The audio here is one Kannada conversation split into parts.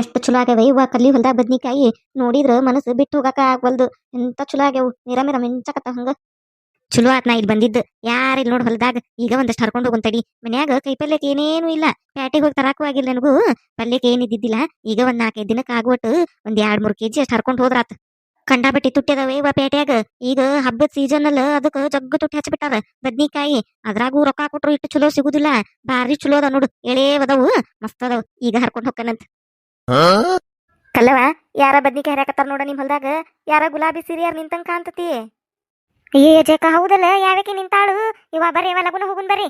ಎಷ್ಟು ಚಲೋ ಆಗ್ಯಾವ ಇವ ಕಲ್ಲಿ ಹೊಲ್ದಾಗ ಬದ್ನಿಕಾಯಿ ನೋಡಿದ್ರ ಮನಸ್ಸು ಬಿಟ್ಟು ಹೋಗಾಕ ಆಗ್ವಲ್ದು. ಎಂತ ಚಲೋ ಆಗ್ಯಾವು? ಮಿರ ಮಿರ ಮಿಂಚಕತ್ತ ಹಂಗ? ಚಲೋ ಆತ್ ನಾ ಇಲ್ಲಿ ಬಂದಿದ್ದು. ಯಾರ ಇಲ್ಲಿ ನೋಡಿ ಹೊಲ್ದಾಗ? ಈಗ ಒಂದಷ್ಟು ಹರ್ಕೊಂಡು ಹೋಗಂತಡಿ ಮನ್ಯಾಗ ಕೈ ಪಲ್ಯಕ್ಕೆ ಏನೇನು ಇಲ್ಲ. ಪ್ಯಾಟಿಗೆ ಹೋಗಿ ತರಾಕು ಆಗಿಲ್ಲ ನನಗೂ. ಪಲ್ಯಕ್ಕೆ ಏನಿದ್ದಿದ್ದಿಲ್ಲ ಈಗ ಒಂದ್ ನಾಲ್ಕೈದು ದಿನಕ್ಕೆ ಆಗುವಟ್ಟು ಒಂದ್ ಎರಡ್ ಮೂರ್ ಕೆಜಿ ಅಷ್ಟು ಹರ್ಕೊಂಡು ಹೋದ್ರಾತ್. ಕಂಡಾಬಟ್ಟಿ ತುಟ್ಟಿದಾವೆ ಇವ ಪೇಟ್ಯಾಗ ಈಗ ಹಬ್ಬದ ಸೀಸನ್ ಅಲ್ಲ, ಅದಕ್ಕೆ ಜಗ್ಗ ತುಟ್ಟಿ ಹಚ್ಚಿಬಿಟ್ಟಾರ ಬದ್ನಿಕಾಯಿ. ಅದ್ರಾಗೂ ರೊಕ್ಕ ಕೊಟ್ರು ಇಟ್ಟು ಚಲೋ ಸಿಗುದಿಲ್ಲ. ಬಾರಿ ಚಲೋ ಅದ ನೋಡು. ಎಳೇ ಅದಾವು. ಮಸ್ತ್ ಅದಾವ. ಈಗ ಹರ್ಕೊಂಡು ಹೋಗ್ಕನಂತ. ಕಲ್ಲವ ಯಾರ ಬದ್ನಿಕಾಯಿ ಹರಿಯಾಕತ್ತಾರ ನೋಡ ನಿಮ್ ಹೊಲ್ದಾಗ? ಯಾರ ಗುಲಾಬಿ ಸೀರಿಯರ್ ನಿಂತಂಗ್ ಕಾಂತತಿ ಏ ಜೇಕ ಹೌದಲ್ಲ? ಯಾವಕ್ಕೆ ನಿಂತಾಳು? ಇವ ಬರ್ರಿ, ಇವ ಲಗುನ ಹೋಗುನ್ ಬರ್ರಿ.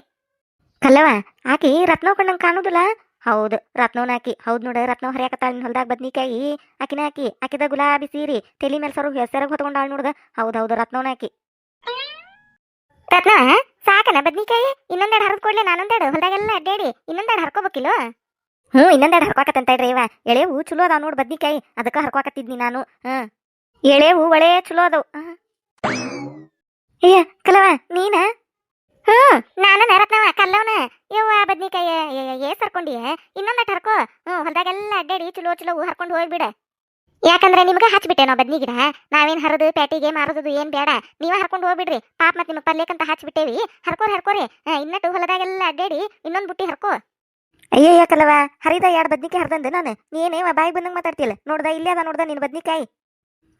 ಕಲ್ಲವ ಆಕಿ ರತ್ನವ್ ಕಂಡಂಗ್ ಕಾಣುದಿಲ್ಲ? ಹೌದು, ರತ್ನವ್ನ ಆಕಿ. ಹೌದ್ ನೋಡ, ರತ್ನವ್ ಹರಿಯಾಕತ್ತಾಳ ನಿನ್ ಹೊಲ್ದಾಗ ಬದ್ನಿಕಾಯಿ. ಆಕಿನ ಆಕಿ, ಆಕಿದ ಗುಲಾಬಿ ಸೀರಿ. ತಲಿ ಮೇಲೆ ಸರು ಹೆಸರಾಗ ಹೊತ್ಕೊಂಡಾಳ ನೋಡ್ದ? ಹೌದ್, ಹೌದು, ರತ್ನವ್ನ ಆಕಿ. ರತ್ನ ಸಾಕನ ಬದ್ನಿಕಾಯಿ? ಇನ್ನೊಂದೆರಡು ಹರಿದ್ ಕೊಡ್ಲೆ ನಾನೊಂದೆರಡು ಹೊಲ್ದಾಗೆಲ್ಲ ಅಡ್ಡಾಡಿ, ಇನ್ನೊಂದೆರಡು ಹರ್ಕೋಬೇಕಿಲ್ಲ? ಹ್ಞೂ ಇನ್ನೊಂದೆರಡು ಹರ್ಕೋಕತ್ತಂತ ಇಡ್ರಿ ಇವ. ಎಳೆವು ಚಲೋ ಅದಾವ ನೋಡಿ ಬದ್ನಿಕಾಯಿ. ಅದಕ್ಕ ಹರ್ಕೋಕತ್ತಿದ್ನಿ ನಾನು. ಹ್ಞೂ. ಎಳೆವು ಒಳೆ ಚಲೋ ಅದಾವ. ಅಯ್ಯ ಕಲವ, ನೀನ? ಹ್ಞೂ, ನಾನು ನರತ್ನವ, ಕಲ್ಲವನ. ಯವ್ವ ಬದ್ನಿಕಾಯಿ ಏಸ್ ಹರ್ಕೊಂಡಿಯ ಇನ್ನೊಂದಟ್ ಹರ್ಕೋ. ಹ್ಞೂ, ಹೊಲ್ದಾಗೆಲ್ಲ ಅಡ್ಡಾಡಿ ಚಲೋ ಚಲೋ ಹರ್ಕೊಂಡು ಹೋಗ್ಬಿಡ. ಯಾಕಂದ್ರೆ ನಿಮ್ಗೆ ಹಚ್ಬಿಟ್ಟೆ ಬದ್ನಿ ಗಿಡ ನಾವೇನ್ ಹರಿದು, ಪ್ಯಾಟಿಗೆ ಮಾರೋದು ಏನ್ ಬೇಡ ನೀವೇ ಹರ್ಕೊಂಡು ಹೋಗ್ಬಿಡ್ರಿ. ಪಾಪ ಮತ್ತೆ ನಿಮ್ಗೆ ಪಲ್ಯಕ್ಕಂತ ಹಚ್ಬಿಟ್ಟೇವಿ ಹರ್ಕೋರಿ ಹರ್ಕೋರಿ. ಇನ್ನಟ್ಟು ಹೊಲದಾಗೆಲ್ಲ ಅಡ್ಡಾಡಿ ಇನ್ನೊಂದು ಬುಟ್ಟಿ ಹರ್ಕೋ. ಅಯ್ಯೋ ಯಾಕಲ್ವ ಹರಿದ ಎರಡು ಬದ್ನಿಕಾಯಿ ಹರ್ದಂದೆ ನಾನು. ನೀನೇವ ಬಾಯಿ ಬಂದಂಗ ಮಾತಾಡ್ತಿಲ್ಲ ನೋಡ್ದ, ಇಲ್ಲೇ ಅದ ನೋಡ್ದ ನಿನ್ ಬದ್ನಿಕಾಯಿ.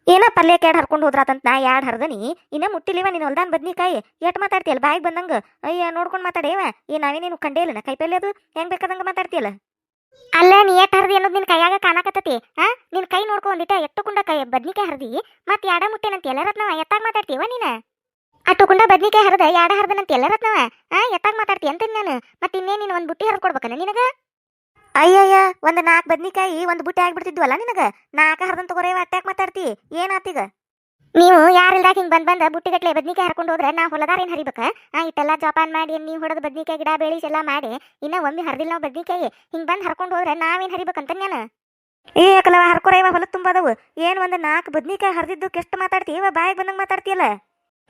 ಏನೋ ಪಲ್ಯಕ್ಕೆ ಎರಡು ಹರ್ಕೊಂಡು ಹೋದ್ರಾತಂತ ನಾ ಯಾಡ್ ಹರ್ದನಿ. ಇನ್ನ ಮುಟ್ಟಿಲಿವ ನೀನು ಹೊಲ್ದಾನ್ ಬದ್ನಿಕಾಯಿ. ಎಟ್ ಮಾತಾಡ್ತಿಯಲ್ಲ ಬಾಯಿಗೆ ಬಂದಂಗ? ಅಯ್ಯ, ನೋಡ್ಕೊಂಡು ಮಾತಾಡೇವ ಏ ನಾವೇನೇನು ಕಂಡೇ ಇಲ್ಲ ಕೈ ಪಲ್ಯದು ಹೆಂಗ್ ಬೇಕಾದಂಗ ಮಾತಾಡ್ತಿಯಲ್ಲ? ಅಲ್ಲ, ನೀ ಎಟ್ ಹರ್ದಿ ಅನ್ನೋದು ನಿನ್ ಕೈಯಾಗ ಕಾಣಕತ್ತತಿ ಹಾ ನಿನ್ ಕೈ ನೋಡ್ಕೊಂಡ್ ಒಂದಿಟ ಎಟ್ಟು ಕುಂಡ ಕೈ ಬದ್ನಿಕಾಯಿ ಹರ್ದಿ. ಮತ್ ಯಾಡ ಮುಟ್ಟೆನಂತ? ಎಲ್ಲ ರತ್ನವ ಎತ್ತಾಗ ಮಾತಾಡ್ತೀವ ನೀನ? ಅಟ್ಟು ಕುಂಡ ಬದ್ನಿಕಾಯಿ ಹರದ ಯಾಡ ಹರದನಂತ ಎಲ್ಲ ರತ್ನವ ಆ ಎತ್ತಾಗ ಮಾತಾಡ್ತಿ ಅಂತ ನಾನು? ಮತ್ತೆ ಇನ್ನೇ ನೀನು ಒಂದ್ ಬುಟ್ಟಿ ಹರ್ದ್ ಕೊಡ್ಬೇಕನ ನಿನಗ? ಅಯ್ಯಯ್ಯ ಒಂದು ನಾಲ್ಕು ಬದ್ನಿಕಾಯಿ ಒಂದು ಬುಟ್ಟಿ ಆಗ್ಬಿಡ್ತಿದ್ವಲ್ಲ ನಿನಗ? ನಾಲ್ಕ ಹರದಂತ ಕೊರೆ ಅಟ್ಯಾಕ್ ಮಾತಾಡ್ತಿ ಏನಾತೀಗ? ನೀವು ಯಾರಿಲ್ದಾಗ ಹಿಂಗೆ ಬಂದ್ ಬಂದ ಬುಟ್ಟಿಗಟ್ಲೆ ಬದ್ನಿಕಾಯಿ ಹರ್ಕೊಂಡು ಹೋದ್ರೆ ನಾ ಹೊಲದಾರ ಏನು ಹರಿಬೇಕ? ಆ ಇಟ್ಟೆಲ್ಲ ಜೋಪಾನ್ ಮಾಡಿ ನೀವು ಹೊಡೆದ ಬದ್ನಿಕಾಯಿ ಗಿಡ ಬೆಳೆಸಿ ಎಲ್ಲ ಮಾಡಿ ಇನ್ನ ಒಮ್ಮೆ ಹರಿದಿಲ್ಲ ನಾವು ಬದ್ನಿಕಾಯಿ ಹಿಂಗ್ ಬಂದು ಹರ್ಕೊಂಡು ಹೋದ್ರೆ ನಾವೇನು ಹರಿಬೇಕಂತ ನಾನು? ಏ ಕಲವ ಹರ್ಕೊರ ಇವ ಹೊಲ ತುಂಬದವು? ಏನು ಒಂದು ನಾಲ್ಕು ಬದ್ನಿಕಾಯಿ ಹರಿದಿದ್ದು ಕೆಷ್ಟು ಮಾತಾಡ್ತಿ? ಇವ ಬಾಯಿಗೆ ಬಂದಂಗೆ ಮಾತಾಡ್ತೀಯಲ್ಲ?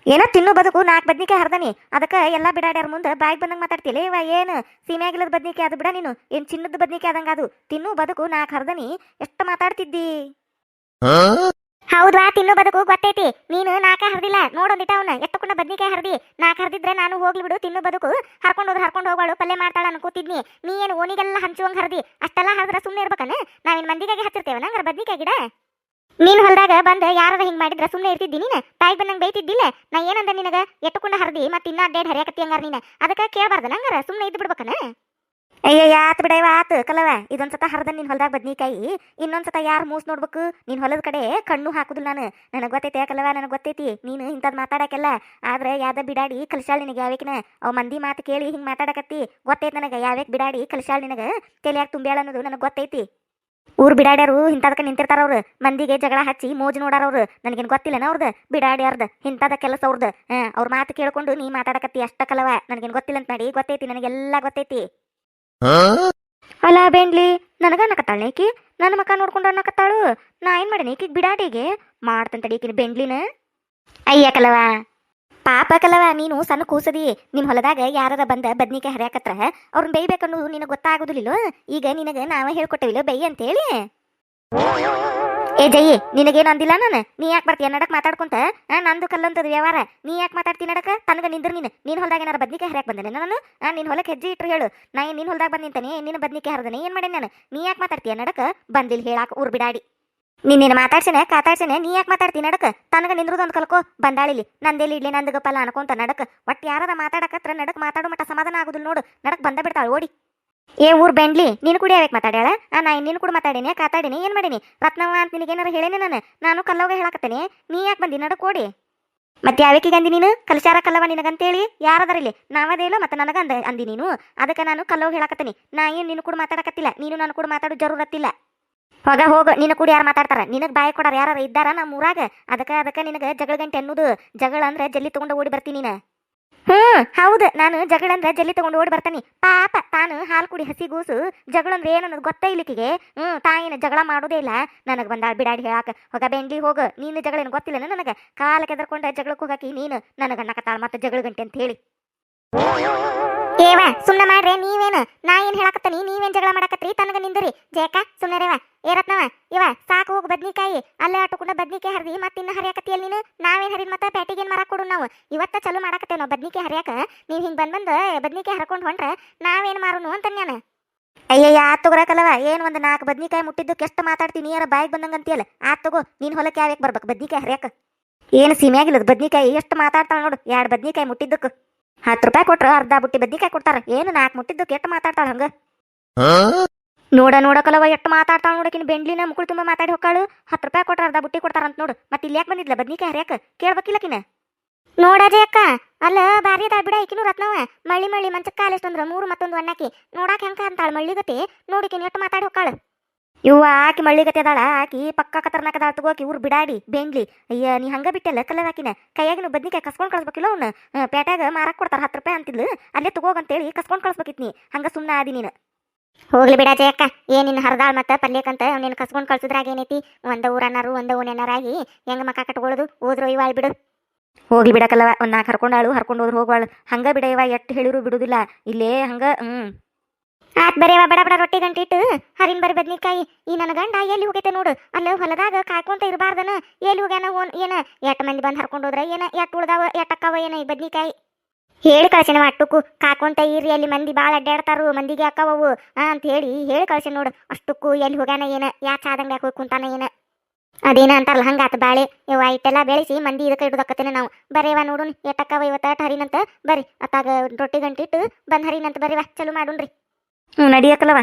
ಏನೋ ತಿನ್ನು ಬದುಕು ನಾಲ್ಕು ಬದ್ನಿಕಾಯಿ ಹರ್ದನಿ. ಅದಕ್ಕೆ ಎಲ್ಲ ಬಿಡಾಡ್ಯಾರ ಮುಂದೆ ಬಾಯಿಗೆ ಬಂದಂಗೆ ಮಾತಾಡ್ತಿಲ್ಲ ಇವ ಏನು ಸೀಮ್ಯಾಗಿಲ್ಲದ ಬದ್ನಿಕಾಯಿ ಅದು ಬಿಡ ನೀನು. ಏನ್ ಚಿನ್ನದ ಬದ್ನಿಕಾಯಿ ಆದಂಗ ಅದು ತಿನ್ನು ಬದುಕು ನಾಲ್ಕು ಹರ್ದನಿ. ಎಷ್ಟು ಮಾತಾಡ್ತಿದ್ದಿ? ಹೌದ್ವಾ ತಿನ್ನು ಬದುಕು ಗೊತ್ತೈತಿ. ನೀನು ನಾಕ ಹರ್ದಿಲ್ಲ. ನೋಡೊಂದಿಟ ಅವನ. ಎತ್ತಕೊಂಡ ಬದ್ನಿಕಾಯಿ ಹರ್ದಿ. ನಾಕ ಹರ್ದಿದ್ರೆ ನಾನು ಹೋಗ್ಲಿ ಬಿಡು ತಿನ್ನು ಬದುಕು. ಹರ್ಕೊಂಡು ಹೋದ್ ಹರ್ಕೊಂಡು ಹೋಗೋಳು ಪಲ್ಯ ಮಾಡ್ತಾಳ ಅನ್ಕೋತಿದ್ನಿ ನೀ ಏನು ಓನಿಗೆಲ್ಲ ಹಂಚುವಂಗ್ ಹರ್ದಿ. ಅಷ್ಟೆಲ್ಲ ಹರ್ದ್ರ ಸುಮ್ಮನೆ ಇರ್ಬೇಕನ? ನಾವೇನು ಮಂದಿಗಾಗಿ ಹಚ್ಚಿರ್ತೇವೆ ನಂಗಾರ ಬದ್ನಿಕಾಯಿ ಗಿಡ? ನೀನ್ ಹೊಲ್ದಾಗ ಬಂದ ಯಾರದ ಹಿಂಗ್ ಮಾಡಿದ್ರ? ಸುಮ್ಮನೆ ಇರ್ತಿದ್ದಿ ನೀನ್? ತಾಯಿ ಬಂದಂಗ್ ಬೈತಿದ್ದಿಲ್ಲ ನಾ ಏನಂದ ನಿನಗ? ಎಟ್ಟುಕೊಂಡ ಹರದಿ ಮತ್ತೆ ಇನ್ನ ಅಡ್ಡೇಡ್ ಹರಿಯಾಕತ್ತಿ ಹಂಗಾರ ನೀನ. ಅದಕ್ಕ ಕೇಳಬಾರ್ದ ನಂಗಾರ? ಸುಮ್ಮನೆ ಇದ್ದು ಬಿಡ್ಬೇಕನ? ಅಯ್ಯಯ್ಯ ಆತ್ ಬಿಡವ ಆತ್ ಕಲವ ಇದೊಂದ್ಸತ ಹರದ ನಿನ್ ಹೊಲ್ದಾಗ ಬದ್ನಿಕಾಯಿ. ಇನ್ನೊಂದ್ಸತ ಯಾರು ಮೂಸ್ ನೋಡ್ಬೇಕು? ನಿನ್ ಹೊಲದ ಕಡೆ ಕಣ್ಣು ಹಾಕುದಿಲ್ಲ ನಾನು. ನನಗೆ ಗೊತ್ತೈತೆ ಕಲವ ನನಗೆ ಗೊತ್ತೈತಿ. ನೀನು ಇಂಥದ್ ಮಾತಾಡಕ್ಕೆಲ್ಲ. ಆದ್ರೆ ಯಾವ್ದ ಬಿಡಾಡಿ ಕಲಶಾಳ ನಿನಗೆ ಯಾವೇಕಿನ ಅವ್ ಮಂದಿ ಮಾತು ಕೇಳಿ ಹಿಂಗ್ ಮಾತಾಡಕತ್ತಿ. ಗೊತ್ತೈತಿ ನನಗೆ ಯಾವ್ಯಾಕ್ ಬಿಡಾಡಿ ಕಲಶಾಳ ನಿನಗ? ತಲೆಯಾಗ ತುಂಬ್ಯಾಳ ಅನ್ನೋದು ನನಗೆ ಗೊತ್ತೈತಿ. ಊರ್ ಬಿಡಾಡ್ಯಾರು ಇಂಥದಕ್ಕೆ ನಿಂತಿರ್ತಾರ ಅವ್ರು. ಮಂದಿಗೆ ಜಗಳ ಹಚ್ಚಿ ಮೋಜು ನೋಡಾರ ಅವ್ರು. ನನಗೇನು ಗೊತ್ತಿಲ್ಲನ ಅವ್ರದ್ದು ಬಿಡಾಡ್ಯಾರ್ದು. ಇಂಥದ ಕೆಲಸ ಅವ್ರದ್ದು ಹಾಂ ಅವ್ರ ಮಾತು ಕೇಳ್ಕೊಂಡು ನೀ ಮಾತಾಡಕತ್ತಿ ಅಷ್ಟ ಕಲವ. ನನಗೇನು ಗೊತ್ತಿಲ್ಲ ಅಂತ ಮಾಡಿ ಗೊತ್ತೈತಿ ನನಗೆಲ್ಲ ಗೊತ್ತೈತಿ. ಅಲ್ಲ ಬೆಂಡ್ಲಿ ನನಗ ಅನ್ನಕತ್ತಾಳ ಈಕಿ ನನ್ನ ಮಕ್ಕ ನೋಡ್ಕೊಂಡು ಅನ್ನಕತ್ತಾಳು. ನಾ ಏನ್ ಮಾಡೀನಿ ಈಕಿಗೆ ಬಿಡಾಡಿಗೆ? ಮಾಡ್ತಂತ ಈಕಿನ ಬೆಂಡ್ಲಿನ. ಅಯ್ಯ ಕಲವ. ಪಾಪ ಕಲವ ನೀನು ಸಣ್ಣ ಕೂಸದಿ. ನಿಮ್ಮ ಹೊಲದಾಗ ಯಾರಾರ ಬಂದ ಬದ್ನಿಕಾಯಿ ಹರಿಯಾಕತ್ರ ಅವ್ರನ್ನ ಬೇಯ್ಬೇಕನ್ನೋದು ನಿನಗೆ ಗೊತ್ತಾಗೋದಿಲ್ಲ ಈಗ ನಿನಗೆ ನಾವೇ ಹೇಳ್ಕೊಟ್ಟವಿಲ್ಲ ಬೈ ಅಂತೇಳಿ? ಏ ಜಯಿ, ನಿನಗೇನು ಅಂದಿಲ್ಲ ನಾನು? ನೀ ಯಾಕೆ ಬರ್ತೀಯ ನಡಕ್ ಮಾತಾಡ್ಕೊಂತ? ನಂದು ಕಲ್ಲಂತದ ವ್ಯವಹಾರ. ನೀ ಯಾಕೆ ಮಾತಾಡ್ತೀನಿ ನಡಕ ತನಗ ನಿಂದ್ರ ನೀನು. ನಿನ್ ಹೊಲದಾಗ ಏನಾರ ಬದ್ನಿಕಾಯಿ ಹರಿಯಾಕ ಬಂದೇನೆ ನಾನು? ನಿನ್ನ ನಿನ್ ಹೊಲಕ್ಕೆ ಹೆಜ್ಜೆ ಇಟ್ರು ಹೇಳು. ನಾ ನಿನ್ನ ನಿನ್ ಹೊಲದಾಗ ಬಂದಿಂತಾನೆ ನಿನ್ನ ಬದ್ನಿಕಾಯಿ ಹರಿದನೆ, ಏನ್ ಮಾಡೇನಿ ನಾನು? ನೀ ಯಾಕೆ ಮಾತಾಡ್ತೀಯ ನಡಕ ಬಂದಿಲ್ಲ ಹೇಳಾಕ ಊರು ಬಿಡಾಡಿ ನಿನ್ನೇನು ಮಾತಾಡ್ಸೇನೆ, ಕಾತಾಡ್ಸೇನೆ, ನೀ ಯಾಕೆ ಮಾತಾಡ್ತಿ ನಡಕ? ತನಗ ನಿಂದ್ರದೊಂದು ಕಲ್ಕೋ, ಬಂದಾಳಿಲಿ. ನಂದೇಲಿ ಇಡ್ಲಿ, ನಂದು ಗಪ್ಪಲ್ಲ ಅನ್ಕೊಂತ ನಡಕ. ಒಟ್ಟು ಯಾರ ಮಾತಾಡಕತ್ರ ನಡಕ್ ಮಾತಾಡೋ ಮಟ್ಟ ಸಮಾಧಾನ ಆಗುದಿಲ್ಲ ನೋಡು. ನಡಕ್ ಬಂದ ಬಿಡ್ತಾಳೆ, ಓಡಿ. ಏ ಊರ್ ಬೆಂಡ್ಲಿ, ನೀನು ಕೂಡ ಮಾತಾಡ್ಯಾಳ? ಆ ನಾ ನೀನು ಕೂಡ ಮಾತಾಡೀನಿ, ಕಾತಾಡೀನಿ, ಏನ್ ಮಾಡೀನಿ? ರತ್ನವ್ವ ಅಂತ ನಿನಗೇನಾರ ಹೇಳೇನೆ ನಾನು? ನಾನು ಕಲ್ಲವಾಗ ಹೇಳಕತ್ತೇನೆ. ನೀ ಯಾಕೆ ಬಂದಿ? ನಡಕ್ ಓಡಿ. ಮತ್ತೆ ಯಾವಕ್ಕೆ ಅಂದಿ ನೀನು? ಕಲಶಾರ ಕಲ್ಲವ ನಿನಗಂತೇಳಿ? ಇಲ್ಲಿ ನಾವದೇಲೋ ಮತ್ತೆ ನನಗ ಅಂದ, ಅಂದಿ ನೀನು. ಅದಕ್ಕೆ ನಾನು ಕಲ್ಲೋಗಿ ಹೇಳಕತ್ತೀನಿ. ನಾ ಏನು ನೀನು ಕೂಡ ಮಾತಾಡಕತ್ತಿಲ್ಲ, ನೀನು ನಾನು ಕೂಡ ಮಾತಾಡೋ ಜರೂರತ್ತಿಲ್ಲ. ಹೋಗ ಹೋಗ ನಿನ್ನ ಕೂಡ ಯಾರು ಮಾತಾಡ್ತಾರ? ನಿನಗೆ ಬಾಯಿ ಕೊಡಾರ ಯಾರು ಇದ್ದಾರ ನಮ್ಮ ಊರಾಗ? ಅದಕ್ಕೆ ಅದಕ್ಕೆ ನಿನಗೆ ಜಗಳ ಗಂಟೆ ಅನ್ನೋದು. ಜಗಳ ಅಂದ್ರೆ ಜಲ್ಲಿ ತಗೊಂಡು ಓಡಿ ಬರ್ತೀನಿ ನೀನು. ಹ್ಮ್. ಹೌದು ನಾನು ಜಗಳ ಅಂದ್ರೆ ಜಲ್ಲಿ ತಗೊಂಡು ಓಡಿ ಬರ್ತೀನಿ. ಪಾಪ ತಾನು ಹಾಲು ಕುಡಿ ಹಸಿ ಗೂಸು. ಜಗಳ ಅಂದ್ರೆ ಏನು ಅನ್ನೋದು ಗೊತ್ತೇ ಇಲ್ಲಿಕಿಗೆ ಹ್ಮ್ ತಾಯಿನ ಜಗಳ ಮಾಡೋದೇ ಇಲ್ಲ. ನನಗೆ ಬಂದಾಳ ಬಿಡಾಡಿ ಹೇಳಾಕ. ಹೋಗ ಬೆಂಗ್ಲಿ ಹೋಗು. ನೀನು ಜಗಳ ಏನು ಗೊತ್ತಿಲ್ಲ ನನಗೆ? ಕಾಲ ಕೆದರ್ಕೊಂಡ ಜಗಳಕ್ಕೆ ಹೋಗಾಕಿ ನೀನು ನನಗೆ ಅನ್ನಕತ್ತಾಳ ಮತ್ತೆ ಜಗಳ ಗಂಟೆ ಅಂತ ಹೇಳಿ. ಏವ ಸುಮ್ಮನೆ ಮಾಡ್ರೆ ನೀವೇನು? ನಾ ಏನ್ ಹೇಳಕತ್ತೀನಿ? ನೀವೇನ್ ಜಗಳ ಮಾಡಕತ್ರಿ ತನಗ ನಿಂದ್ರಿ. ಜಯಕ ಸುಮ್ನರೇವ ಏರತ್ನವ? ಇವ, ಸಾಕು ಹೋಗಿ ಬದ್ನಿಕಾಯಿ. ಅಲ್ಲೇ ಅಟ್ಟುಕೊಂಡ ಬದ್ನಿಕಾಯಿ ಹರಿದಿ, ಮತ್ತೆ ಇನ್ನ ಹರಿಯಾಕತ್ತಿಯಲ್ಲಿ ನೀನು? ನಾವೇನ್ ಹರಿದ್ ಮತ್ತೆ ಪ್ಯಾಟಿಗೇನ್ ಮಾರಾಕ್ ಕೊಡು ನಾವು? ಇವತ್ತ ಚಲೋ ಮಾಡಾಕತ್ತೇವ್ ನಾವು ಬದ್ನಿಕಾಯಿ ಹರಿಯಾಕ. ನೀವ್ ಹಿಂಗ್ ಬಂದ್ ಬಂದ್ ಬದ್ನಿಕಾಯಿ ಹರ್ಕೊಂಡ್ ಹೊಂಟ್ರ ನಾವೇನ್ ಮಾರುನು ಅಂತ ನಾನು ಅಯ್ಯಯ್ಯ, ಆತ್ ತಗೋರಕಲ್ಲವ ಏನ್ ಒಂದ್ ನಾಲ್ಕು ಬದ್ನಿಕಾಯಿ ಮುಟ್ಟಿದ್ದಕ್ಕೆ ಎಷ್ಟು ಮಾತಾಡ್ತೀನಿ ಯಾರ ಬಾಯಿಗೆ ಬಂದಂಗ ಅಂತೀಯಲ್ಲ ಆತ್ ತಗೋ, ನೀನ್ ಹೊಲಕ್ಕೆ ಯಾವ್ಯಾಕೆ ಬರ್ಬೇಕು ಬದ್ನಿಕಾಯಿ ಹರಿಯಾಕ? ಏನು ಸೀಮೆಯಾಗಿಲ್ಲದ ಬದ್ನಿಕಾಯಿ? ಎಷ್ಟು ಮಾತಾಡ್ತಾಳ ನೋಡು, ಎರಡು ಬದ್ನಿಕಾಯಿ ಮುಟ್ಟಿದ್ದಕ್ಕೆ ಹತ್ತು ರೂಪಾಯಿ ಕೊಟ್ರ ಅರ್ಧ ಬುಟ್ಟಿ ಬದ್ನಿಕಾಯಿ ಕೊಡ್ತಾರ. ಏನು ನಾಲ್ಕು ಮುಟ್ಟಿದ್ದಕ್ಕೆ ಎಷ್ಟು ಮಾತಾಡ್ತಾಳ ಹಂಗ? ನೋಡ ನೋಡಕಲವ ಎಷ್ಟು ಮಾತಾಡ್ತಾಳ ನೋಡಕಿನ ಬೆಂಡ್ಲಿನ ಮುकुಳು ತುಂಬ ಮಾತಾಡಿ ಹೋಗಾಳು ಹತ್ತು ರೂಪಾಯಿ ಕೊಟ್ರ ಅರ್ಧ ಬುಟ್ಟಿ ಕೊಡ್ತಾರಂತ ನೋಡು. ಮತ್ತೆ ಇಲ್ಲಿ ಯಾಕೆ ಬಂದಿದ್ಲ? ಬದ್ನಿಕಾಯಿ ಹರಿಯಾಕ ಕೇಳ್ಬೇಕಿಲ್ಲಕಿನ ನೋಡಜೆ ಅಕ್ಕ, ಅಲ್ಲ ಬಾರಿ ಅದ ಬಿಡ ಈಕಿನೂ ರತ್ನವ. ಮಳ್ಳಿ ಮಳ್ಳಿ ಮಂಚಕ್ಕ ಕಾಲಿಷ್ಟಂದ್ರ ಮೂರು ಮತ್ತೊಂದು ಅಣ್ಣಾಕಿ. ನೋಡಾಕ ಹೆಂಗ ಅಂತಾಳ ಮಳ್ಳಿಗತಿ? ನೋಡಿಕಿನ ಎಷ್ಟು ಮಾತಾಡಿ ಹೋಗಾಳು ಇವ್ವ ಆಕಿ ಮಳ್ಳಿಗತಿ ಅದಾಳ. ಆಕಿ ಪಕ್ಕ ಕತರ್ನಾಕ ಅದಾಳ ತಗೋಕಿ ಇವ್ರು ಬಿಡಾಡಿ ಬೆಂಗ್ಲಿ ಅಯ್ಯ, ನೀ ಹಂಗ ಬಿಟ್ಟಲ್ಲ ಕಲರ್ ಆಕಿನ. ಕೈಯಾಗಿನ ಬದ್ನಿಕಾಯಿ ಕಸ್ಕೊಂಡ್ ಕಳಿಸ್ಬೇಕಿಲ್ಲ ಅವ್ನ? ಪೇಟ್ಯಾಗ ಮಾರಾಕ್ ಕೊಡ್ತಾರ ಹತ್ತು ರೂಪಾಯಿ ಅಂತಿದ್ಲು. ಅಲ್ಲೇ ತಗೋಗಂತೇಳಿ ಕಸ್ಕೊಂಡ್ ನೀ. ಹಂಗ ಸುಮ್ಮನೆ ಆದಿ ನೀನು. ಹೋಗ್ಲಿ ಬಿಡ ಜಯಕ್ಕ ಏನಿನ್ ಹರದಾಳ್ ಮತ್ತ ಪಲ್ಯಕ್ಕಂತ ಅವ್ನೇನ್ ಕಸ್ಕೊಂಡ್ ಕಳ್ಸಿದ್ರಾಗ ಏನೈತಿ? ಒಂದ ಊರನ್ನಾರು, ಒಂದ ಊನೇನಾರಾಗಿ ಹೆಂಗ ಮಕ್ಕ ಕಟ್ಕೊಳ್ಳೋದು? ಹೋದ್ರು ಇವಾಳ್ ಬಿಡು. ಹೋಗ್ಲಿ ಬಿಡಕಲ್ಲವ ಒಂದ್ ನಾಲ್ಕು ಹರ್ಕೊಂಡಾಳು, ಹರ್ಕೊಂಡ್ ಹೋದ್ರು ಹೋಗ್ವಾಳು. ಹಂಗ ಬಿಡ ಇವ ಎಟ್ ಹೇಳಿರು ಬಿಡುದಿಲ್ಲ. ಇಲ್ಲೇ ಹಂಗ, ಹ್ಮ್. ಆತ್ ಬರೇವ ಬಡ ಬಡ ರೊಟ್ಟಿ ಗಂಟಿಟ್ಟು ಹರಿನ್ ಬರಿ ಬದ್ನಿಕಾಯಿ. ಈ ನನ್ನ ಗಂಡ ಎಲ್ಲಿ ಹೋಗೈತೆ ನೋಡು. ಅಲ್ಲ ಹೊಲದಾಗ ಕಾಯ್ಕೊಂತ ಇರಬಾರ್ದನ. ಎಲ್ಲಿ ಹೋಗ್ಯಾನ ಓನ್, ಏನ ಎಟ್ ಮಂದಿ ಬಂದ್ ಹರ್ಕೊಂಡ್ ಹೋದ್ರ ಏನ? ಎಟ್ ಉಳ್ದಾವ, ಎಟ್ ಅಕ್ಕವ ಏನ ಈ ಬದ್ನಿಕಾಯಿ? ಹೇಳಿ ಕಳ್ಸಿನ ಅಟ್ಟುಕು ಕಾಕೊಂತ ಇರ್ರಿ, ಅಲ್ಲಿ ಮಂದಿ ಭಾಳ ಅಡ್ಡಾಡ್ತಾರು, ಮಂದಿಗೆ ಅಕ್ಕವವು ಅಂತ ಹೇಳಿ ಹೇಳಿ ಕಳ್ಸಿ ನೋಡು. ಅಷ್ಟಕ್ಕೂ ಎಲ್ಲಿ ಹೋಗ್ಯಾನ ಏನ, ಯಾ ಚಾದಂಗ ಹೋಗಿ ಕುಂತಾನ ಏನ? ಅದೇನ ಅಂತಾರಲ್ಲ, ಹಂಗಾತ ಬಾಳೆ. ಇವ ಇಟ್ಟೆಲ್ಲ ಬೆಳೆಸಿ, ಮಂದಿ ಇದಕ್ಕೆ ಇಡೋದಕ್ಕತ್ತೇನೆ ನಾವು. ಬರೇವ ನೋಡು ಎಟ್ಟಕ್ಕವ ಇವತ್ತ ಹರಿನಂತ. ಬರ್ರಿ, ಅತ್ತಾಗ ರೊಟ್ಟಿ ಗಂಟಿಟ್ಟು ಬಂದ್ ಹರಿನಂತ ಬರೀವ ಚಲೋ ಮಾಡೋಣ್ರಿ. ಹ್ಞೂ ನಡಿಯಕ್ಕಲ್ಲವ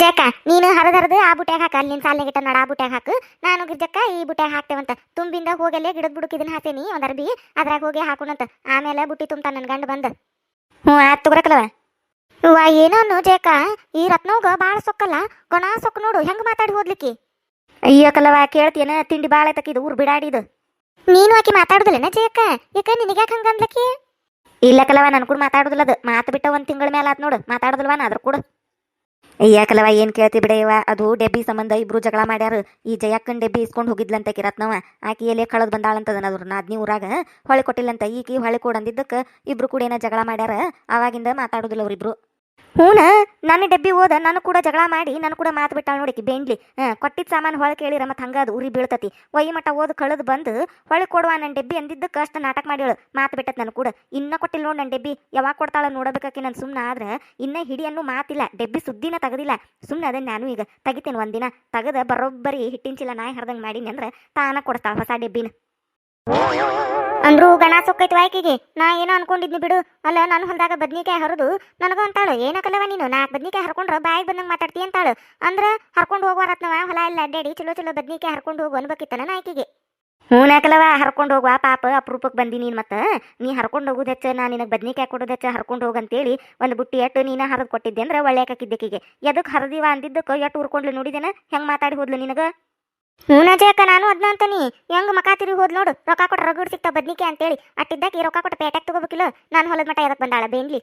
ಜಕ್ಕ, ನೀನು ಹರಿದ್ ಹರಿದು ಆ ಬುಟ್ಯಾಗ ಹಾಕ, ಅಲ್ಲಿನ ಸಾಲಿನ ಗಿಟ್ಟ ನಡ ಆ ಬುಟ್ಯಾಗ ಹಾಕು. ನಾನು ಗಿರ್ಜಕ್ಕ ಈ ಬುಟ್ಯಾಗ ಹಾಕ್ತೇವಂತ. ತುಂಬಿಂದ ಹೋಗಲ್ಲೇ ಗಿಡದ ಬುಡಕ್ಕೆ ಇದನ್ನ ಹಾಕೇನಿ ಒಂದ್ ಅರ್ಬಿ, ಅದ್ರಾಗ ಹೋಗಿ ಹಾಕೋಣಂತ. ಆಮೇಲೆ ಬುಟ್ಟಿ ತುಂಬ್ತಾ ನನ್ ಗಂಡ ಬಂದ. ಹ್ಞೂ, ಆತ್ ತಗೋರಕಲವ. ವಾ ಏನೋ ಜೇಕ, ಈ ರತ್ನವ್ಗ ಬಾಳ ಸೊಕ್ಕಲ್ಲ ಕೊಣ ಸೊಕ್ಕ ನೋಡು, ಹೆಂಗ್ ಮಾತಾಡಿ ಹೋದ್ಲಿಕ್ಕಿ? ಅಯ್ಯೋ ಕಲವ ಕೇಳ್ತೀಯನ, ತಿಂಡಿ ಬಾಳ ಐತಕಿದು ಊರು ಬಿಡಾಡಿದು. ನೀನು ಆಕಿ ಮಾತಾಡುದಿಲ್ಲನ ಜೇಕ? ಯಾಕ ನಿನಗ್ಯಾಕ ಹಂಗ ಅಂದ್ಲಕ್ಕಿ? ಇಲ್ಲ ಕಲವ ನನ್ ಕೂಡ ಮಾತಾಡುದಿಲ್ಲ ಅದು. ಮಾತು ಬಿಟ್ಟ ಒಂದ್ ತಿಂಗಳ ಮೇಲೆ ಆತ್ ನೋಡು ಮಾತಾಡುದಿಲ್ವಾ ನಾ ಅದ್ರ ಕೂಡ. ಅಯ್ಯ ಕಲವ ಏನ್ ಕೇಳ್ತಿ ಬಿಡಯ್ಯವ ಅದು ಡೆಬ್ಬಿ ಸಂಬಂಧ ಇಬ್ರು ಜಗಳ ಮಾಡ್ಯಾರ. ಈ ಜಯಕ್ಕನ್ ಡೆಬ್ಬಿ ಇಸ್ಕೊಂಡು ಹೋಗಿದ್ಲಂತ ಕಿರತ್ನವ. ಆಕಿ ಎಲೆ ಕಳದ್ ಬಂದಾಳಂತದನ ಅದ್ರ ನಾದ್ನಿ ಊರಾಗ. ಹೊಳೆ ಕೊಟ್ಟಿಲ್ಲಂತ. ಈಕಿ ಹೊಳೆ ಕೊಡಂದಿದ್ದಕ್ಕೆ ಇಬ್ರು ಕೂಡ ಏನ ಜಗಳ ಮಾಡ್ಯಾರ. ಅವಾಗಿಂದ ಮಾತಾಡುದಿಲ್ಲ ಅವ್ರಿಬ್ರು. ಹೂನ? ನನ್ನ ಡಬ್ಬಿ ಹೋದ, ನಾನು ಕೂಡ ಜಗಳ ಮಾಡಿ, ನಾನು ಕೂಡ ಮಾತು ಬಿಟ್ಟಾಳ ನೋಡಿಕಿ ಬೆಂಡ್ಲಿ. ಹಾಂ ಕೊಟ್ಟಿದ್ದ ಸಾಮಾನು ಹೊಳೆ ಕೇಳಿರ ಮತ್ತೆ ಹಂಗೆ ಅದು ಉರಿ ಬೀಳ್ತತಿ. ಒಯ್ಯ ಮಟ್ಟ ಓದ್ ಕಳೆದು ಬಂದು ಹೊಳೆ ಕೊಡುವ ನನ್ನ ಡೆಬ್ಬಿ ಅಂದಿದ್ದಕ್ಕೆ ಕಷ್ಟ ನಾಟಕ ಮಾಡಿಳು ಮಾತು ಬಿಟ್ಟತ್ ನಾನು ಕೂಡ. ಇನ್ನ ಕೊಟ್ಟಿಲ್ಲ ನೋಡಿ ನನ್ನ ಡೆಬ್ಬಿ. ಯಾವಾಗ ಕೊಡ್ತಾಳ ನೋಡಬೇಕಾಕಿ ನಾನು ಸುಮ್ಮನೆ ಆದ್ರೆ ಇನ್ನ ಹಿಡಿಯನ್ನು ಮಾತಿಲ್ಲ. ಡೆಬ್ಬಿ ಸುದ್ದಿನ ತಗದಿಲ್ಲ. ಸುಮ್ಮನೆ ಅದನ್ನ ನಾನು ಈಗ ತೆಗಿತೇನೆ ಒಂದಿನ. ತೆಗೆದ ಬರೋಬ್ಬರಿ ಹಿಟ್ಟಿನ ಚೀಲ ನಾಯಿ ಹರ್ದಂಗೆ ಮಾಡೀನಿ ಅಂದ್ರೆ ತಾನ ಕೊಡ್ತಾಳ ಹೊಸ ಡೆಬ್ಬಿನ. ಅಂದ್ರು ಗಣ ಸೊಕ್ಕೈತಿ ವಾಯ್ಕಿಗೆ. ನಾ ಏನೋ ಅನ್ಕೊಂಡಿದ್ನಿ ಬಿಡು. ಅಲ್ಲ, ನಾನು ಹೊಲದಾಗ ಬದ್ನಿಕಾಯಿ ಹರಿದು. ನನಗ ಅಂತಾಳು ಏನಕಲ್ಲವ ನೀನು? ನಾಲ್ಕು ಬದ್ನಿಕಾಯಿ ಹರ್ಕೊಂಡ್ರ, ಬಾಯಿಗೆ ಬಂದಂಗೆ ಮಾತಾಡ್ತಿ ಅಂತಾಳು. ಅಂದ್ರ, ಹರ್ಕೊಂಡು ಹೋಗುವಾರತ್ನವ? ಹೊಲ ಎಲ್ಲ ಅಡ್ಡಾಡಿ ಚಲೋ ಚಲೋ ಬದ್ನಿಕಾಯಿ ಹರ್ಕೊಂಡು ಹೋಗು ಅನ್ಬೇಕಿತ್ತಲ್ಲ ನಾಯ್ಕಿಗೆ? ಹ್ಞೂ ನಾಕಲವ ಹರ್ಕೊಂಡು ಹೋಗುವ. ಪಾಪ ಅಪರೂಪಕ್ಕೆ ಬಂದಿ ನೀನು ಮತ್ತೆ. ನೀ ಹರ್ಕೊಂಡು ಹೋಗೋದು ಹೆಚ್ಚ, ನಾ ನಿನಗೆ ಬದ್ನಿಕಾಯಿ ಕೊಡೋದು ಹೆಚ್ಚ, ಹರ್ಕೊಂಡು ಹೋಗಂತೇಳಿ ಒಂದು ಬುಟ್ಟಿ ಎಟ್ಟು ನೀನು ಹರಿದು ಕೊಟ್ಟಿದ್ದೆ ಅಂದ್ರೆ ಒಳ್ಳೆ ಕಾಕಿದ್ದಕ್ಕಿಗೆ ಎದಕ್ಕೆ ಹರಿದಿವ ಅಂದಿದ್ದಕ್ಕೆ ಎಟ್ಟು ಉರ್ಕೊಂಡ್ಲು ನೋಡಿದೇನ? ಹೆಂಗೆ ಮಾತಾಡಿ ಹೋದ್ಲು ನಿನಗ? ಹ್ಞೂ ಅಕ್ಕ ನಾನು ಅದನ್ನ ಅಂತಾನಿ. ಹೆಂಗ್ ಮಕ ತಿರುಗಿ ಹೋದ್ ನೋಡು. ರೊಕ್ಕ ಕೊಟ್ಟು ರಗಡ್ ಸಿಗ್ತಾವ ಬದ್ನಿಕೆ ಅಂತೇಳಿ. ಅಟ್ಟಿದ್ದಕ್ಕೆ ರೊಕ್ಕ ಕೊಟ್ಟು ಪೇಟ್ಯಾಗ ತಗೋಬೇಕಿಲ್ಲ? ನಾನು ಹೊಲದ ಮಟ ಎದಕ್ಕೆ ಬಂದಾಳ? ಬೇನ್ಲಿ.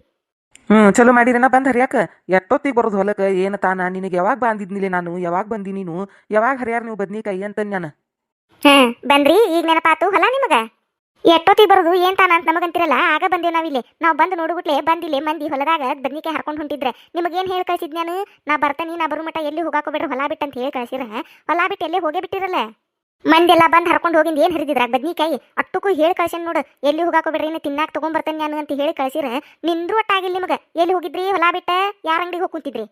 ಹ್ಮ್ ಚಲೋ ಮಾಡಿರೇನ ಬಂದ್ ಹರಿಯಾಕ. ಎಷ್ಟೊತ್ತಿಗೆ ಬರೋದು ಹೊಲಕ್ಕೆ ಏನು ತಾನ? ನಿನಗೆ ಯಾವಾಗ ಬಂದಿದ್ನಿಲ್ಲ ನಾನು. ಯಾವಾಗ ಬಂದಿ ನೀನು? ಯಾವಾಗ ಹರಿಯಾರ ನೀವು ಬದ್ನಿಕಾಯಿ ಅಂತ ನಾನು ಹಾ ಬಂದ್ರಿ. ಈಗ ನೆನಪಾತು ಹೊಲ ನಿಮಗ? ಎಷ್ಟೊತ್ತಿಗೆ ಬರೋದು, ಏನ್ ತಾನ ಅಂತ ನಮಗಂತಿರಲ್ಲ. ಆಗ ಬಂದೇವ್ ನಾವಿಲ್ಲಿ. ನಾವು ಬಂದು ನೋಡ್ಬಿಟ್ಲೆ, ಬಂದಿಲ್ಲಿ ಮಂದಿ ಹೊಲದಾಗ ಬದ್ನಿಕಾಯಿ ಹಾಕೊಂಡ್ ಹೊಂಟಿದ್ರೆ. ನಿಮಗೇನ್ ಹೇಳಿ ಕಳ್ಸಿದ್ ನಾನು? ನಾ ಬರ್ತೇನೆ, ನಾ ಬರೋ ಮಟ ಎಲ್ಲಿ ಹೋಗಾಕೋಬೇಡ್ರಿ ಹೊಲ ಬಿಟ್ಟು ಅಂತ ಹೇಳಿ ಕಳ್ಸಿರ. ಹೊಲ ಬಿಟ್ಟು ಎಲ್ಲಿ ಹೋಗೇ ಬಿಟ್ಟಿರಲ್ಲ. ಮಂದಿ ಎಲ್ಲಾ ಬಂದು ಹರ್ಕೊಂಡು ಹೋಗಿಂದ ಏನು ಹರಿದಿದ್ರ ಬದ್ನಿಕಾಯಿ? ಅಟ್ಟಕ್ಕೂ ಹೇಳಿ ಕಳ್ಸೇನ್ ನೋಡು. ಎಲ್ಲಿ ಹೋಗಾಕೋಬೇಡ್ರಿ ಏನು ತಿನ್ನಾಕ ತಗೊಂಬರ್ತೇನೆ ನಾನು ಅಂತ ಹೇಳಿ ಕಳ್ಸಿರ. ನಿಂದ್ರೂ ಒಟ್ಟಾಗಿಲ್ಲ ನಿಮಗೆ. ಎಲ್ಲಿ ಹೋಗಿದ್ರಿ, ಹೊಲ ಬಿಟ್ಟ? ಯಾರ ಅಂಗಡಿಗೆ ಹೋಗಿ ಕುಂತಿದ್ರಿ?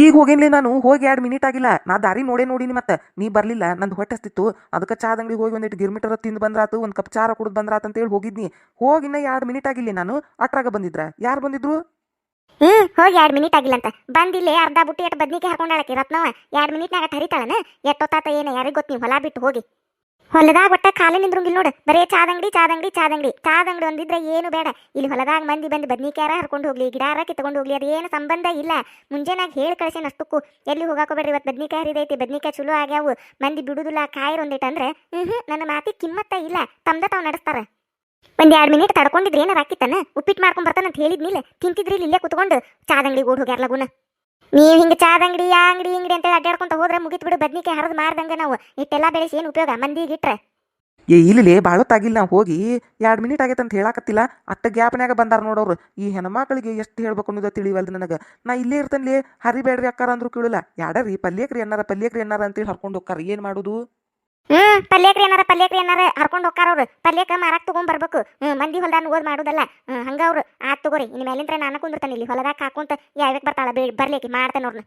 ಈಗ ಹೋಗೇನ್ಲಿ ನಾನು, ಹೋಗಿ ಎರಡು ಮಿನಿಟ್ ಆಗಿಲ್ಲ. ನಾ ದಾರಿ ನೋಡೇ ನೋಡಿನಿ ಮತ್ತೆ. ನೀ ಬರಲಿಲ್ಲ, ನಂದು ಹೊಟ್ಟೆ ಹಸ್ತಿತ್ತು. ಅದಕ್ಕೆ ಚಾದ ಅಂಗಡಿಗೆ ಹೋಗಿ ಒಂದಿಟ್ಟು ಗಿರ್ಮಿಟರ ತಿಂದು ಬಂದ್ರಾತು, ಒಂದು ಕಪ್ ಚಾರ ಕುಡಿದು ಬಂದ್ರಾತ ಅಂತೇಳಿ ಹೋಗಿದ್ನಿ. ಹೋಗಿ ಇನ್ನ ಎರಡು ಮಿನಿಟ್ ಆಗಿಲ್ಲ ನಾನು. ಅಟ್ರಾಗ ಬಂದಿದ್ರ. ಯಾರು ಬಂದಿದ್ರು? ಹ್ಮ್, ಹೋಗಿ ಎರಡು ಮಿನಿಟ್ ಆಗಿಲ್ಲ ಅಂತ. ಬಂದಿಲ್ಲೇ ಅರ್ಧ ಬುಟ್ಟಿ ಎಟ್ಟು ಬದ್ನಿಕೆ ಹಾಕೊಂಡಾಳಕ್ಕೆ ರತ್ನವ ಎರಡು ಮಿನಿಟ್ನಾಗ ಹರಿತಾಳನ ಎಟ್ಟೊತ್ತಾತ ಏನ ಯಾರಿಗ್ ಗೊತ್ತು ನೀವು ಹೊಲ ಬಿಟ್ಟು ಹೋಗಿ. ಹೊಲದಾಗ ಒಟ್ಟ ಕಾಲ ನಿಂದ್ರಂಗಿಲ್ಲ ನೋಡು. ಬರೇ ಚಾದಂಗಡಿ ಚಾದಂಗಡಿ ಚಾದಂಗಡಿ. ಚಾದಂಗಡಿ ಒಂದಿದ್ರೆ ಏನು ಬೇಡ. ಇಲ್ಲಿ ಹೊಲದಾಗ ಮಂದಿ ಬಂದು ಬದ್ನಿಕ್ಯಾರ ಹರ್ಕೊಂಡು ಹೋಗ್ಲಿ ಗಿಡಾರ ಕಿತ್ಕೊಂಡು ಹೋಗ್ಲಿ, ಅದು ಏನು ಸಂಬಂಧ ಇಲ್ಲ. ಮುಂಜಾನಾಗ ಹೇಳಿ ಕಳ್ಸೇನ ಅಷ್ಟಕ್ಕೂ. ಎಲ್ಲಿ ಹೋಗಾಕೋಬೇಡ್ರಿ ಇವತ್ತು ಬದ್ನಿಕಾಯಿ ಹರಿದೈತಿ, ಬದ್ನಿಕಾಯಿ ಚಲೋ ಆಗ್ಯಾವು. ಮಂದಿ ಬಿಡುದಿಲ್ಲ, ಕಾಯಿರ್ ಒಂದಿಟ್ಟು ಅಂದ್ರೆ ಹ್ಮ್ ನನ್ನ ಮಾತಿ ಕಿಮ್ಮತ್ತ ಇಲ್ಲ. ತಮ್ದ ತಾವು ನಡೆಸ್ತಾರ. ಒಂದ್ ಎರಡು ಮಿನಿಟ್ ತಡ್ಕೊಂಡಿದ್ರೆ ಏನಾರ ಹಾಕಿತ್ತಾನ ಉಪ್ಪಿಟ್ಟು ಮಾಡ್ಕೊಂಡ್ ಬರ್ತಾನ ಅಂತ ಹೇಳಿದ್ನಿಲ್ಲ ತಿಂತಿದ್ರಿ ಇಲ್ಲೇ ಕುತ್ಕೊಂಡು. ಚಾದಂಗಡಿ ಓಡ್ ಹೋಗ್ಯಾರ ಲಗುನ. ನೀವ್ ಹಿಂಗ ಚಾದಂಗಡಿ ಆ ಅಂಗಡಿ ಇಂಗಡಿ ಅಂತ ಅಡ್ಡಾಡ್ಕೊಂತ ಹೋದ್ರೆ ಮುಗಿತ್ ಬಿಡು. ಬದ್ನಿಕಾಯಿ ಹರಿದು ಮಾರ್ದಂಗೆ ನಾವು. ಇಟ್ಟೆಲ್ಲ ಬೆಳೆಸಿ ಏನು ಉಪಯೋಗ? ಮಂದಿಗೆ ಇಟ್ರೆ. ಏ ಇಲ್ಲಿ ಬಾಳತ್ತಾಗಿಲ್ಲ ನಾವು ಹೋಗಿ ಎರಡು ಮಿನಿಟ್ ಆಗೈತೆ ಅಂತ ಹೇಳಾಕತ್ತಿಲ್ಲ. ಅತ್ತ ಗ್ಯಾಪ್ನ್ಯಾಗ ಬಂದಾರ ನೋಡೋರು ಈ ಹೆಣ್ಮಕ್ಳಿಗೆ ಎಷ್ಟು ಹೇಳ್ಬೇಕು ಅನ್ನೋದು ತಿಳಿವಲ್ದು ನನಗೆ. ನಾ ಇಲ್ಲೇ ಇರ್ತೇನೆ ಹರಿಬೇಡ್ರಿ ಅಕ್ಕಾರ ಅಂದ್ರೂ ಕೇಳಿಲ್ಲ. ಯಾಡ್ರಿ ಪಲ್ಯಕ್ರಿ ಅನ್ನಾರ ಪಲ್ಯಕ್ರಿ ಅನ್ನಾರ ಅಂತೇಳಿ ಹರ್ಕೊಂಡು ಹೋಗ್ತಾರೆ. ಏನು ಮಾಡೋದು? ಹ್ಮ್ ಪಲ್ಯಕ್ರಿ ಏನಾರ ಪಲ್ಯಕ್ರಿ ಏನಾರ ಹರ್ಕೊಂಡು ಹೋಗ್ತಾರ ಅವ್ರು. ಪಲ್ಯಕ್ಕೆ ಮಾರಾಕ್ ತಗೊಂಡ್ ಬರ್ಬೇಕು. ಹ್ಮ್ ಮಂದಿ ಹೊಲ್ದಾನ ಓದ್ ಮಾಡುದಲ್ಲ. ಹ್ಮ್ ಹಂಗ ಅವ್ರು. ಆತ್ ತಗೋರಿ. ಇನ್ ಮೇಲಿಂತ್ರ ನಾನು ಕುಂದಿರ್ತಾನೆ ಇಲ್ಲಿ. ಹೊಲದಾಗ ಹಾಕೊಂತ ಯಾವ್ಯಾಕ್ ಬರ್ತಾಳ ಬರ್ಲಿಕ್ಕೆ ಮಾಡ್ತೇನೆ ಅವ್ರನ್ನ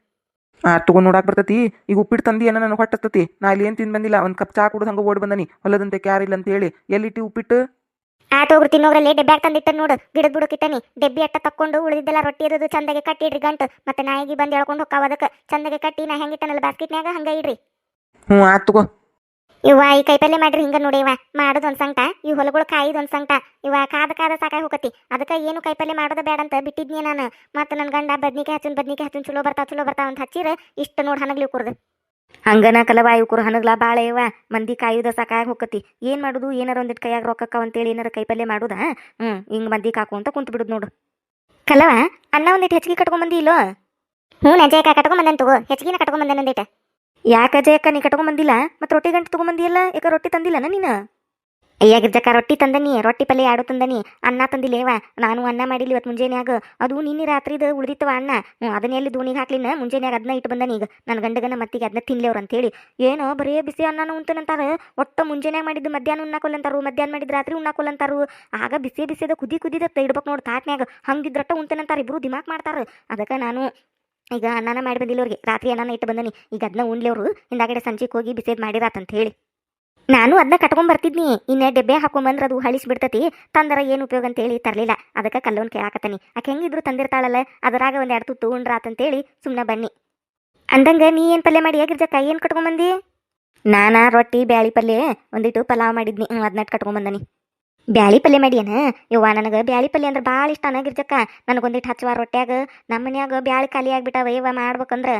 ಆ ತಗೊಂಡ್ ನೋಡಾಕ್ ಬರ್ತತಿ. ಈಗ ಉಪ್ಪಿಟ್ಟು ತಂದಿ ಏನೋ ನನಗೆ ಹೊಟ್ಟತತಿ. ನಾ ಇಲ್ಲಿ ಏನು ತಿನ್ ಬಂದಿಲ್ಲ. ಒಂದು ಕಪ್ ಚಾ ಕುಡ್ದು ಹಂಗ ಓಡಿ ಬಂದನಿ. ಹೊಲದಂತೆ ಕ್ಯಾರಿಲ್ಲ ಅಂತ ಹೇಳಿ. ಎಲ್ಲಿ ಎಲ್ಲಿಟ್ಟಿ ಉಪ್ಪಿಟ್ಟು? ಆ ಹೋಗ್ರಿ ತಿನ್ನೋಗ್ರಲ್ಲಿ ಡೆಬ್ಬ್ಯಾಗ ತಂದಿಟ್ಟ ನೋಡು. ಗಿಡದ ಬುಡಕ್ ಇಟ್ಟನಿ ಡೆಬ್ಬಿ ಅಟ್ಟ ತಕ್ಕೊಂಡು ಉಳಿದಿದ್ದೆಲ್ಲ ರೊಟ್ಟಿ ಇರೋದು ಚಂದಗೆ ಕಟ್ಟಿಡ್ರಿ ಗಂಟು. ಮತ್ತೆ ನಾಯಿಗೆ ಬಂದು ಹೇಳ್ಕೊಂಡು ಹೋಗ್ಕಾವ ಅದಕ್ಕೆ. ಚಂದಗೆ ಕಟ್ಟಿ ನಾ ಹೆಂಗಿಟ್ಟನಲ್ಲ ಬಾಸ್ಕೆಟ್ನ್ಯಾಗ ಹಂಗ ಇಡ್ರಿ. ಹ್ಞೂ ಆತ್ ತಗೋ. ಇವ ಈ ಕೈಪಲ್ಲೆ ಮಾಡ್ರಿ, ಹಿಂಗ ನೋಡಿ ಇವ ಮಾಡೋದು ಒಂದ್ ಸಂಕಟ ಈ ಹೊಲಗಳು ಕಾಯಿದ್ ಒಂದ್ ಸಂಕಟ ಇವ ಕಾದ ಕಾದ ಸಾಕಾಗಿ ಹೋಗತಿ. ಅದಕ್ಕೆ ಏನು ಕೈಪಲ್ಲೆ ಮಾಡೋದ ಬೇಡ ಅಂತ ಬಿಟ್ಟಿದ್ನಿ ನಾನು. ಮತ್ತೆ ನನ್ನ ಗಂಡ ಬದ್ನಿಕಾಯಿ ಹಚ್ಚನ್ ಬದ್ನಿಕಾಯಿ ಹಚ್ಚನ್ ಚಲೋ ಬರ್ತಾವ ಚಲೋ ಬರ್ತಾವ ಅಂತ ಹಚ್ಚಿರ, ಇಷ್ಟ ನೋಡಿ ಹನಗ್ಲಿ ಕುರ್ದು ಹಂಗನ ಕಲವ, ಇವ್ಕರು ಹನಗ್ಲ ಬಾಳ ಇವ. ಮಂದಿ ಕಾಯುದ ಸಾಕಾಗಿ ಹೋಗತಿ. ಏನ್ ಮಾಡುದು? ಏನಾರ ಒಂದಿಟ್ ಕೈಯಾಗ ರೊಕ್ಕಕ್ಕ ಅಂತೇಳಿ ಏನಾರ ಕೈಪಲ್ಲೆ ಮಾಡುದ? ಹ್ಮ್, ಹಿಂಗ್ ಮಂದಿ ಕಾಕು ಅಂತ ಕುಂತ ಬಿಡುದು ನೋಡು. ಕಲವ, ಅನ್ನ ಒಂದಿಟ್ ಹೆಚ್ಚಿಗೆ ಕಟ್ಕೊಂಡ್ ಬಂದಿ ಇಲ್ಲೋ? ಹ್ಞೂ ಕಟ್ಕೊಂಡ್ ಬಂದನ್ ತಗೋ. ಹೆಚ್ಚಿಗೆನ ಕಟ್ಕೊಂಡ್ ಬಂದನ್ ಯಾಕ ಜಯಕ್ಕ ನೀ ಕಟ್ಕೊಂಡ್ ಬಂದಿಲ್ಲ ಮತ್ತೆ ರೊಟ್ಟಿ ಗಂಟು ತಗೊಂಬಂದಿಯಲ್ಲ? ಯಾಕ ರೊಟ್ಟಿ ತಂದಿಲ್ಲನ ನೀನು? ಅಯ್ಯ, ಗಿರ್ಜಕ್ಕ, ರೊಟ್ಟಿ ತಂದನಿ, ರೊಟ್ಟಿ ಪಲ್ಯ ಯಾಡು ತಂದನಿ. ಅನ್ನ ತಂದಿಲ್ಲೇವ ನಾನು ಅನ್ನ ಮಾಡಿಲ್ಲ ಇವತ್ತು ಮುಂಜಾನ್ಯಾಗ. ಅದು ನಿನ್ನೆ ರಾತ್ರಿದ ಉಳಿದಿತ್ತವ ಅನ್ನ. ಹ್ಞೂ ಅದನ್ನ ಎಲ್ಲಿ ದೋಣಿಗೆ ಹಾಕ್ಲಿನ? ಮುಂಜಾನೆಯಾಗ ಅದನ್ನ ಇಟ್ಟು ಬಂದನಿ ಈಗ. ನನ್ನ ಗಂಡಗನ ಮತ್ತಿಗೆ ಅದನ್ನ ತಿನ್ಲೇವ್ರ ಅಂತೇಳಿ. ಏನೋ ಬರೀ ಬಿಸಿ ಅನ್ನನ ಉಂತನಂತಾರ ಒಟ್ಟ ಮುಂಜಾನೆ ಮಾಡಿದ್ದು ಮಧ್ಯಾಹ್ನ ಉಣ್ಣಾಕೊಲ್ಲಂತಾರು, ಮಧ್ಯಾಹ್ನ ಮಾಡಿದ್ದು ರಾತ್ರಿ ಉಣ್ಣಾಕೊಲ್ಲಂತಾರು. ಆಗ ಬಿಸಿ ಬಿಸಿದ ಕುದಿ ಕುದಿದ ಇಡ್ಬೇಕು ನೋಡಿ ತಾಟ್ನ್ಯಾಗ. ಹಂಗಿದ್ರಟ್ಟ ಉಂತನಂತಾರೆ ಇಬ್ರು ದಿಮಾಕ್ ಮಾಡ್ತಾರ. ಅದಕ್ಕೆ ನಾನು ಈಗ ಅನ್ನನ ಮಾಡಿ ಬಂದಿಲ್ಲ ಅವ್ರಿಗೆ ರಾತ್ರಿ ಅನ್ನನ ಇಟ್ಟು ಬಂದನಿ. ಈಗ ಅದನ್ನ ಉಣ್ಲೇವ್ರು ಹಿಂದಾಗಡೆ ಸಂಜೆಗೆ ಹೋಗಿ ಬಿಸೇದ್ ಮಾಡಿರಾತಂತ ಹೇಳಿ. ನಾನು ಅದನ್ನ ಕಟ್ಕೊಂಡ್ ಬರ್ತಿದ್ನಿ. ಇನ್ನೇ ಡೆಬ್ಬೆ ಹಾಕೊಂಬಂದ್ರೆ ಅದು ಹಳಿಸ್ಬಿಡ್ತತಿ ತಂದರ ಏನು ಉಪಯೋಗ ಅಂತ ಹೇಳಿ ತರಲಿಲ್ಲ. ಅದಕ್ಕೆ ಕಲ್ಲೋನ್ ಕೇಳಾಕತ್ತನಿ. ಆಕೆ ಹೆಂಗಿದ್ರು ತಂದಿರ್ತಾಳಲ್ಲ? ಅದರಾಗ ಒಂದ್ ಎರಡು ತುತ್ತು ಉಂಡ್ರಾತಂತೇಳಿ ಸುಮ್ಮನೆ ಬನ್ನಿ. ಅಂದಂಗ ನೀ ಏನ್ ಪಲ್ಯ ಮಾಡಿ? ಆಗಿರ್ಜಕ್ಕ ಏನ್ ಕಟ್ಕೊಂಬಂದಿ ನಾನಾ ರೊಟ್ಟಿ, ಬ್ಯಾಳಿ ಪಲ್ಯ ಒಂದಿಟ್ಟು ಪಲಾವ್ ಮಾಡಿದ್ನಿ. ಅದನ್ನ ಕಟ್ಕೊಂಬಂದನಿ ಬ್ಯಾಳಿ ಪಲ್ಯ ಮಾಡ್ಯಾನ? ಯವ್ವ, ನನಗೆ ಬ್ಯಾಳಿ ಪಲ್ಯ ಅಂದ್ರೆ ಭಾಳ ಇಷ್ಟ ಗಿರ್ಜಕ್ಕ ನನಗೊಂದಿಟ್ಟು ಹಚ್ಚುವ ರೊಟ್ಯಾಗ ನಮ್ಮ ಮನ್ಯಾಗ ಬ್ಯಾಳಿ ಖಾಲಿ ಆಗ್ಬಿಟ್ಟಾವ, ಯವ್ವ ಮಾಡ್ಬೇಕಂದ್ರೆ.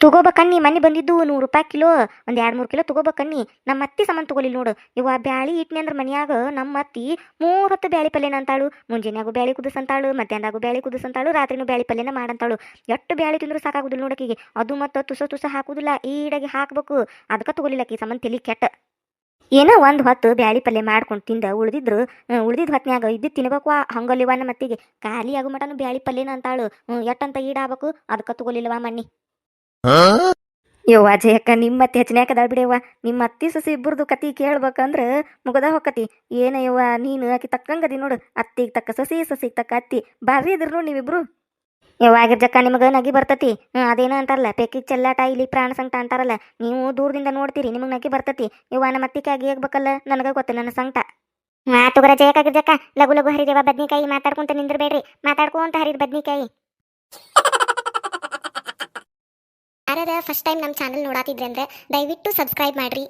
ತಗೋಬೇಕಣ್ಣಿ ಮನೆ ಬಂದಿದ್ದು ನೂರು ರೂಪಾಯಿ ಕಿಲೋ, ಒಂದು ಎರಡು ಮೂರು ಕಿಲೋ ತಗೋಬೇಕಣ್ಣಿ ನಮ್ಮ ಅತ್ತಿ ಸಾಮಾನು ತಗೊಲಿಲ್ಲ ನೋಡು. ಇವ ಬ್ಯಾಳಿ ಇಟ್ನಿ ಅಂದ್ರೆ ಮನ್ಯಾಗ ನಮ್ಮ ಅತ್ತಿ ಮೂರು ಹೊತ್ತು ಬ್ಯಾಳಿ ಪಲ್ಯನ ಅಂತಾಳು. ಮುಂಜಾನೆಯಾಗೂ ಬ್ಯಾಳಿ ಕುದಿಸಂತಾಳು, ಮಧ್ಯಾಹ್ನದಾಗು ಬ್ಯಾಳಿ ಕುದಿಸಂತಾಳು, ರಾತ್ರಿನೂ ಬ್ಯಾಳಿ ಪಲ್ಯನ ಮಾಡಂತಾಳು. ಎಷ್ಟು ಬ್ಯಾಳಿ ತಿಂದ್ರೂ ಸಾಕಾಗುದಿಲ್ಲ ನೋಡಕಿಗೆ ಅದು ಮತ್ತು ತುಸ ತುಸ ಹಾಕುದಿಲ್ಲ, ಈಡಾಗಿ ಹಾಕ್ಬೇಕು. ಅದಕ್ಕೆ ತಗೊಲಿಲ್ಲ ಆಕಿ ಸಾಮಾನು ತಲಿ ಕೆಟ್ಟ. ಏನೋ ಒಂದು ಹೊತ್ತು ಬ್ಯಾಳಿ ಪಲ್ಯ ಮಾಡ್ಕೊಂಡು ತಿಂದ ಉಳಿದಿದ್ರು ಉಳಿದಿದ್ದ ಹೊತ್ನ್ಯಾಗ ಇದ್ದು ತಿನ್ಬೇಕು ಹಂಗಲಿವ ನಮ್ಮ ಮತ್ತಿಗೆ ಖಾಲಿ ಆಗೋ ಮಟನು ಬ್ಯಾಳಿ ಪಲ್ಯನ ಅಂತಾಳು. ಎಟ್ಟಂತ ಈಡಾಗಬೇಕು? ಅದಕ್ಕೆ ತಗೊಲಿಲ್ಲವ ಮಣ್ಣಿ? ಯವ್ವ ಜಯಕ್ಕ, ನಿಮ್ಮ ಅತ್ತಿ ಹೆಚ್ಚನ್ಯಾಕ ಅದಾಳ ಬಿಡವ್ವ ನಿಮ್ಮ ಅತ್ತಿ ಸಸಿ ಇಬ್ಬರದು ಕತಿ ಕೇಳ್ಬೇಕಂದ್ರ ಮುಗದ ಹೊಕ್ಕತಿ ಏನ ಯವ್ವ, ನೀನು ಆಕಿ ತಕ್ಕಂಗದಿ ನೋಡು. ಅತ್ತಿಗೆ ತಕ್ಕ ಸಸಿ, ಸೊಸಿಗೆ ತಕ್ಕ ಅತ್ತಿ. ಬಾರಿ ಇದ್ರು ನೋಡಿ ನೀವಿಬ್ರು. ಯವ್ವ ಜಕ್ಕ ನಿಮಗೆ ನಗಿ ಬರ್ತತಿ? ಅದೇನ ಅಂತಾರಲ್ಲ, ಪೆಕ್ಕಿಗೆ ಚೆಲ್ಲಾಟ ಇಲ್ಲಿ ಪ್ರಾಣ ಸಂಕಟ ಅಂತಾರಲ್ಲ, ನೀವು ದೂರದಿಂದ ನೋಡ್ತೀರಿ, ನಿಮಗೆ ನಗಿ ಬರ್ತತಿ. ಯವ್ವ ನಮ್ಮ ಅತ್ತಿಕಾಗಿ ಆಗ್ಬೇಕಲ್ಲ ನನಗ ಗೊತ್ತ, ನನ್ನ ಸಂಕಟ. ಮಾತುಗರ ಜಯಕಾಗಿರ್ ಜಯಕ ಗಿರ್ಜಕ್ಕ ಲಘು ಲಘು ಹರಿದೇವ ಬದ್ನಿಕಾಯಿ, ಮಾತಾಡ್ಕೊಂತ ನಿಂದ್ರಬೇಡ್ರಿ, ಮಾತಾಡ್ಕೊಂತ ಹರಿದ ಬದ್ನಿಕಾಯಿ. ಯಾರ ಫಸ್ಟ್ ಟೈಮ್ ನಮ್ಮ ಚಾನಲ್ ನೋಡಾತಿದ್ರೆ ಅಂದ್ರೆ, ದಯವಿಟ್ಟು ಸಬ್ಸ್ಕ್ರೈಬ್ ಮಾಡ್ರಿ.